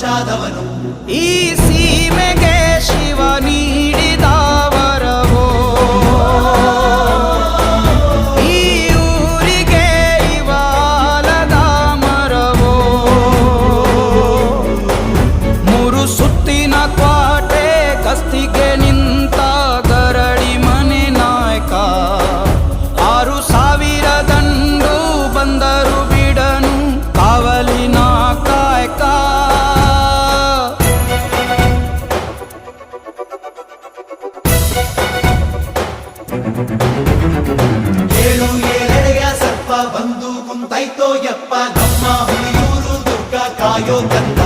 ಷಾದವನು ಈ ಸೀಮೆಗೆ ಶಿವ ನೀಡಿದ ಈ ಊರಿಗೆ ಮುರು ಸುತ್ತಿನ ಕ್ವಾಟೆ ಕಸ್ತಿಗೆ ಏಳು ಏಳೆಡೆಯ ಸರ್ಪ ಬಂದು ಕುಂತೈತೋ ಯಪ್ಪ. ನಮ್ಮ ಹುಲಿಯೂರು ದುರ್ಗ ಕಾಯೋ ಕಂದ